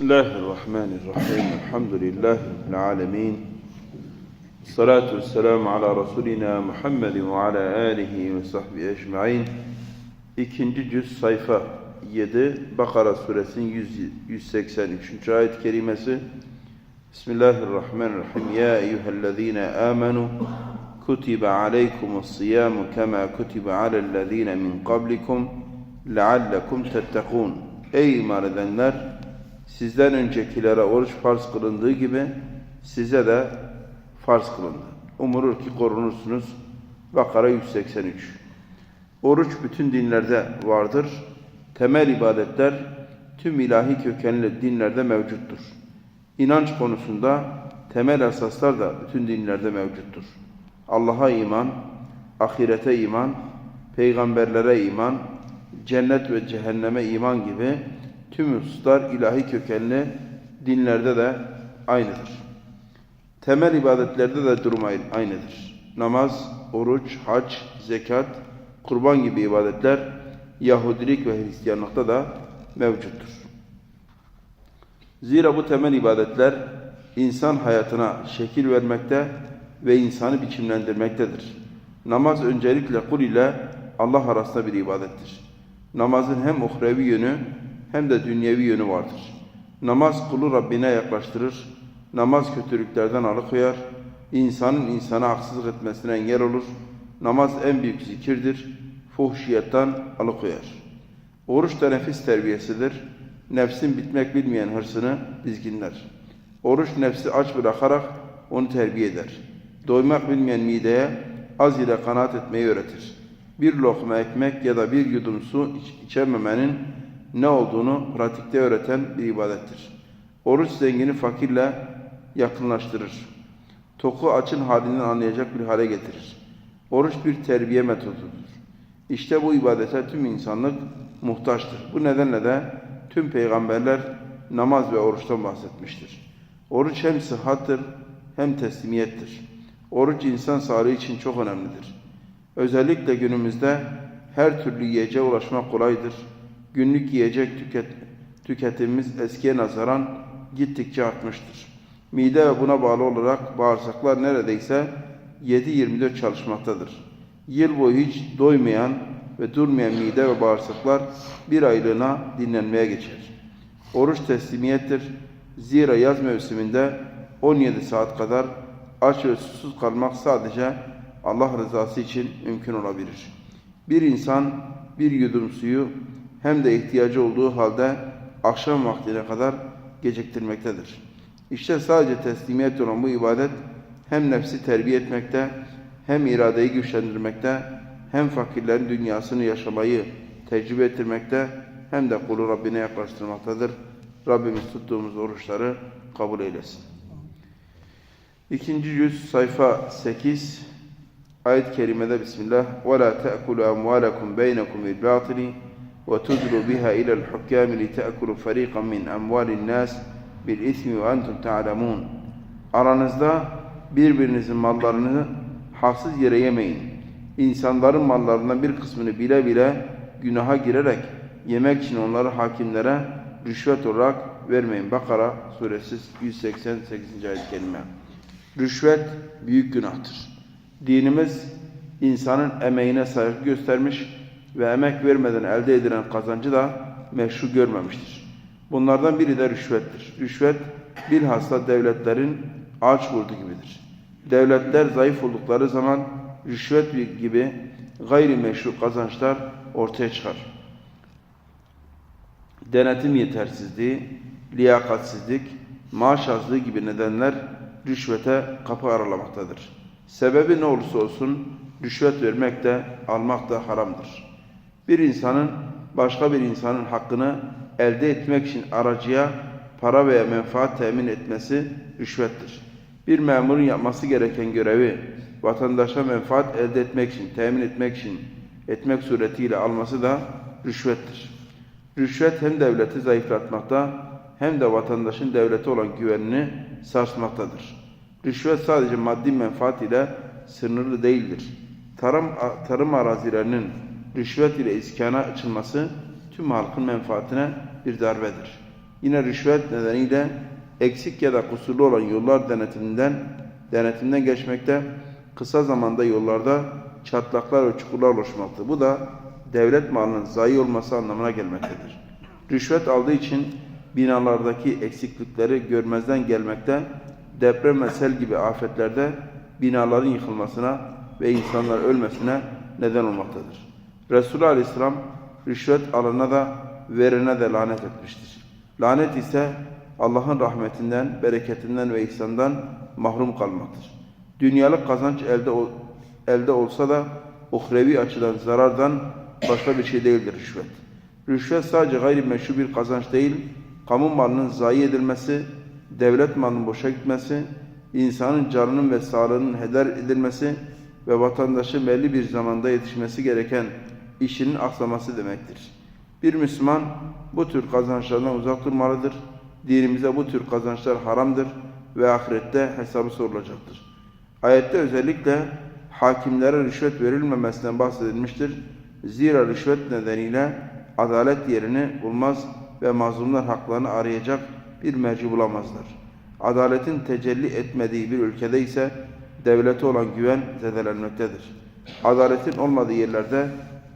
بسم الله الرحمن الرحيم الحمد لله رب العالمين الصلاة والسلام على رسولنا محمد وعلى آله وصحبه ecmaîn. İkinci cüz sayfa 7 Bakara suresinin 100 183. ayet kerimesi Bismillahirrahmanirrahim Ya eyyühellezine amenu kutibe aleykumus siyamu kema kutibe alellezine min qablikum leallekum tettekûn Ey iman edenler Sizden öncekilere oruç farz kılındığı gibi size de farz kılındı. Umulur ki korunursunuz. Bakara 183 Oruç bütün dinlerde vardır. Temel ibadetler tüm ilahi kökenli dinlerde mevcuttur. İnanç konusunda temel esaslar da bütün dinlerde mevcuttur. Allah'a iman, ahirete iman, peygamberlere iman, cennet ve cehenneme iman gibi tüm hususlar ilahi kökenli dinlerde de aynıdır. Temel ibadetlerde de durum aynıdır. Namaz, oruç, hac, zekat, kurban gibi ibadetler Yahudilik ve Hristiyanlıkta da mevcuttur. Zira bu temel ibadetler insan hayatına şekil vermekte ve insanı biçimlendirmektedir. Namaz öncelikle kul ile Allah arasında bir ibadettir. Namazın hem uhrevi yönü hem de dünyevi yönü vardır. Namaz kulu Rabbine yaklaştırır, namaz kötülüklerden alıkoyar, insanın insana haksızlık etmesine engel olur, namaz en büyük zikirdir, fuhşiyetten alıkoyar. Oruç da nefis terbiyesidir, nefsin bitmek bilmeyen hırsını dizginler. Oruç nefsi aç bırakarak onu terbiye eder. Doymak bilmeyen mideye az ile kanaat etmeyi öğretir. Bir lokma ekmek ya da bir yudum su iç içememenin ne olduğunu pratikte öğreten bir ibadettir. Oruç zengini fakirle yakınlaştırır. Toku açın halinden anlayacak bir hale getirir. Oruç bir terbiye metodudur. İşte bu ibadete tüm insanlık muhtaçtır. Bu nedenle de tüm peygamberler namaz ve oruçtan bahsetmiştir. Oruç hem sıhhattır hem teslimiyettir. Oruç insan sağlığı için çok önemlidir. Özellikle günümüzde her türlü yiyeceğe ulaşmak kolaydır. Günlük yiyecek tüket, tüketimimiz eskiye nazaran gittikçe artmıştır. Mide ve buna bağlı olarak bağırsaklar neredeyse 7-24 çalışmaktadır. Yıl boyu hiç doymayan ve durmayan mide ve bağırsaklar bir aylığına dinlenmeye geçer. Oruç teslimiyettir. Zira yaz mevsiminde 17 saat kadar aç ve susuz kalmak sadece Allah rızası için mümkün olabilir. Bir insan bir yudum suyu hem de ihtiyacı olduğu halde akşam vaktine kadar geciktirmektedir. İşte sadece teslimiyet olan bu ibadet hem nefsi terbiye etmekte, hem iradeyi güçlendirmekte, hem fakirlerin dünyasını yaşamayı tecrübe ettirmekte, hem de kulu Rabbine yaklaştırmaktadır. Rabbimiz tuttuğumuz oruçları kabul eylesin. İkinci yüz sayfa 8 ayet-i kerimede Bismillah وَلَا تَأْكُلُوا أَمْوَالَكُمْ بَيْنَكُمْ بِالْبَاطِلِ وَتُدْلُوا بِهَا إِلَى الْحُكَّامِ لِتَأْكُلُوا فَرِيقًا مِنْ أَمْوَالِ النَّاسِ بِالْإِثْمِ وَأَنْتُمْ تَعْلَمُونَ Aranızda birbirinizin mallarını haksız yere yemeyin. İnsanların mallarından bir kısmını bile bile günaha girerek yemek için onları hakimlere rüşvet olarak vermeyin. Bakara suresi 188. ayet kelime. Rüşvet büyük günahtır. Dinimiz insanın emeğine saygı göstermiş ve emek vermeden elde edilen kazancı da meşru görmemiştir. Bunlardan biri de rüşvettir. Rüşvet bilhassa devletlerin ağaç vurdu gibidir. Devletler zayıf oldukları zaman rüşvet gibi gayrimeşru kazançlar ortaya çıkar. Denetim yetersizliği, liyakatsizlik, maaş azlığı gibi nedenler rüşvete kapı aralamaktadır. Sebebi ne olursa olsun rüşvet vermek de almak da haramdır. Bir insanın başka bir insanın hakkını elde etmek için aracıya para veya menfaat temin etmesi rüşvettir. Bir memurun yapması gereken görevi vatandaşa menfaat elde etmek için, temin etmek için etmek suretiyle alması da rüşvettir. Rüşvet hem devleti zayıflatmakta hem de vatandaşın devlete olan güvenini sarsmaktadır. Rüşvet sadece maddi menfaat ile sınırlı değildir. Tarım, tarım arazilerinin rüşvet ile iskana açılması tüm halkın menfaatine bir darbedir. Yine rüşvet nedeniyle eksik ya da kusurlu olan yollar denetiminden denetimden geçmekte, kısa zamanda yollarda çatlaklar ve çukurlar oluşmaktadır. Bu da devlet malının zayi olması anlamına gelmektedir. Rüşvet aldığı için binalardaki eksiklikleri görmezden gelmekte, deprem ve sel gibi afetlerde binaların yıkılmasına ve insanlar ölmesine neden olmaktadır. Resulullah Aleyhisselam rüşvet alana da verene de lanet etmiştir. Lanet ise Allah'ın rahmetinden, bereketinden ve ihsandan mahrum kalmaktır. Dünyalık kazanç elde elde olsa da uhrevi açıdan zarardan başka bir şey değildir rüşvet. Rüşvet sadece gayrimeşru bir kazanç değil, kamu malının zayi edilmesi, devlet malının boşa gitmesi, insanın canının ve sağlığının heder edilmesi ve vatandaşın belli bir zamanda yetişmesi gereken işinin aksaması demektir. Bir Müslüman bu tür kazançlardan uzak durmalıdır. Dinimize bu tür kazançlar haramdır ve ahirette hesabı sorulacaktır. Ayette özellikle hakimlere rüşvet verilmemesinden bahsedilmiştir. Zira rüşvet nedeniyle adalet yerini bulmaz ve mazlumlar haklarını arayacak bir merci bulamazlar. Adaletin tecelli etmediği bir ülkede ise devlete olan güven zedelenmektedir. Adaletin olmadığı yerlerde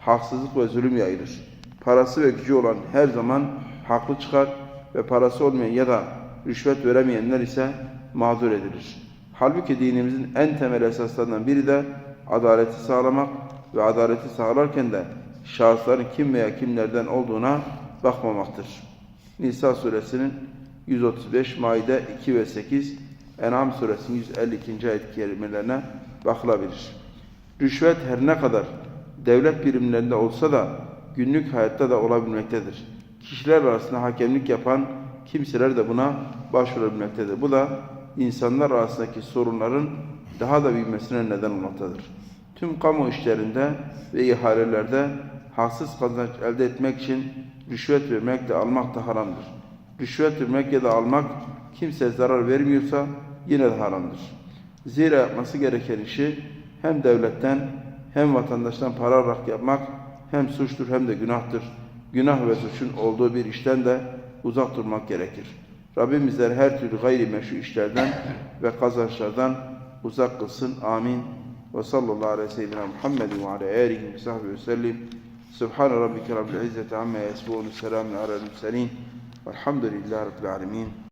haksızlık ve zulüm yayılır. Parası ve gücü olan her zaman haklı çıkar ve parası olmayan ya da rüşvet veremeyenler ise mağdur edilir. Halbuki dinimizin en temel esaslarından biri de adaleti sağlamak ve adaleti sağlarken de şahısların kim veya kimlerden olduğuna bakmamaktır. Nisa suresinin 135, Maide 2 ve 8, En'am suresinin 152. ayet kelimelerine bakılabilir. Rüşvet her ne kadar devlet birimlerinde olsa da günlük hayatta da olabilmektedir. Kişiler arasında hakemlik yapan kimseler de buna başvurabilmektedir. Bu da insanlar arasındaki sorunların daha da büyümesine neden olmaktadır. Tüm kamu işlerinde ve ihalelerde haksız kazanç elde etmek için rüşvet vermek de almak da haramdır. Rüşvet vermek ya da almak kimse zarar vermiyorsa yine de haramdır. Zira yapması gereken işi hem devletten hem vatandaştan para alarak yapmak hem suçtur hem de günahtır. Günah ve suçun olduğu bir işten de uzak durmak gerekir. Rabbim bizleri her türlü gayrimeşru işlerden ve kazançlardan uzak kılsın. Amin. Ve sallallahu aleyhi ve sellem Muhammedin ve ala alihi ve sahbihi ve sellim. Subhane rabbike rabbil izzeti amma yasifun. Selamun alel murselin. Velhamdülillahi rabbil alemin.